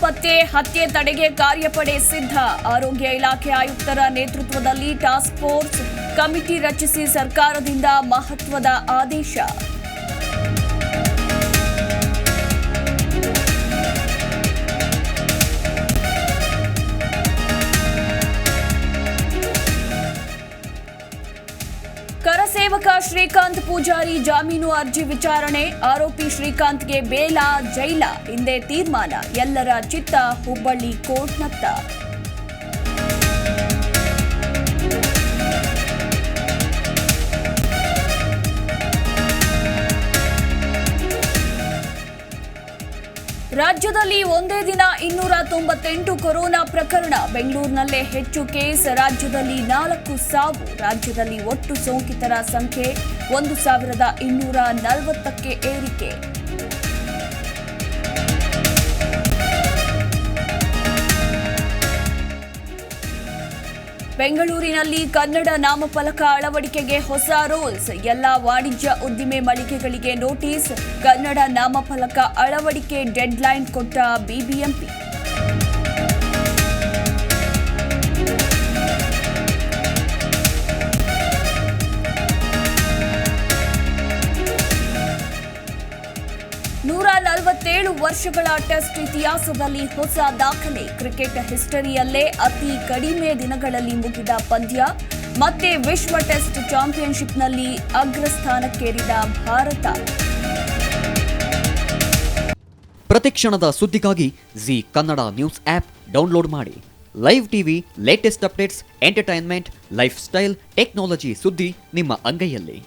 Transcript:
ಪತ್ತೆ ಹತ್ಯೆ ತಡೆಗೆ ಕಾರ್ಯಪಡೆ ಸಿದ್ಧ. ಆರೋಗ್ಯ ಇಲಾಖೆ ಆಯುಕ್ತರ ನೇತೃತ್ವದಲ್ಲಿ ಟಾಸ್ಕ್ ಫೋರ್ಸ್ ಕಮಿಟಿ ರಚಿಸಿ ಸರ್ಕಾರದಿಂದ ಮಹತ್ವದ ಆದೇಶ. ಕರಸೇವಕ ಶ್ರೀಕಾಂತ್ ಪೂಜಾರಿ ಜಾಮೀನು ಅರ್ಜಿ ವಿಚಾರಣೆ. ಆರೋಪಿ ಶ್ರೀಕಾಂತ್ಗೆ ಬೇಲ, ಜೈಲ ಹಿಂದೆ ತೀರ್ಮಾನ. ಎಲ್ಲರ ಚಿತ್ತ ಹುಬ್ಬಳ್ಳಿ ಕೋರ್ಟ್ನತ್ತ. ರಾಜ್ಯದಲ್ಲಿ ಒಂದೇ ದಿನ ಇನ್ನೂರ ತೊಂಬತ್ತೆಂಟು ಕೊರೋನಾ ಪ್ರಕರಣ. ಬೆಂಗಳೂರಿನಲ್ಲೇ ಹೆಚ್ಚು ಕೇಸ್, ರಾಜ್ಯದಲ್ಲಿ ನಾಲ್ಕು ಸಾವು. ರಾಜ್ಯದಲ್ಲಿ ಒಟ್ಟು ಸೋಂಕಿತರ ಸಂಖ್ಯೆ ಒಂದು ಸಾವಿರದ ಇನ್ನೂರ ನಲವತ್ತಕ್ಕೆ ಏರಿಕೆ. ಬೆಂಗಳೂರಿನಲ್ಲಿ ಕನ್ನಡ ನಾಮಫಲಕ ಅಳವಡಿಕೆಗೆ ಹೊಸ ರೂಲ್ಸ್. ಎಲ್ಲ ವಾಣಿಜ್ಯ ಉದ್ದಿಮೆ ಮಳಿಗೆಗಳಿಗೆ ನೋಟಿಸ್. ಕನ್ನಡ ನಾಮಫಲಕ ಅಳವಡಿಕೆ ಡೆಡ್ಲೈನ್ ಕೊಟ್ಟ ಬಿಬಿಎಂಪಿ. ನಲವತ್ತೇಳು ವರ್ಷಗಳ ಟೆಸ್ಟ್ ಇತಿಹಾಸದಲ್ಲಿ ಹೊಸ ದಾಖಲೆ. ಕ್ರಿಕೆಟ್ ಹಿಸ್ಟರಿಯಲ್ಲೇ ಅತಿ ಕಡಿಮೆ ದಿನಗಳಲ್ಲಿ ಮುಗಿದ ಪಂದ್ಯ. ಮತ್ತೆ ವಿಶ್ವ ಟೆಸ್ಟ್ ಚಾಂಪಿಯನ್ಶಿಪ್ನಲ್ಲಿ ಅಗ್ರಸ್ಥಾನಕ್ಕೇರಿದ ಭಾರತ. ಪ್ರತಿಕ್ಷಣದ ಸುದ್ದಿಗಾಗಿ Zee Kannada news app download ಮಾಡಿ. Live TV, latest updates, entertainment, lifestyle, technology ಸುದ್ದಿ ನಿಮ್ಮ ಅಂಗೈಯಲ್ಲಿ.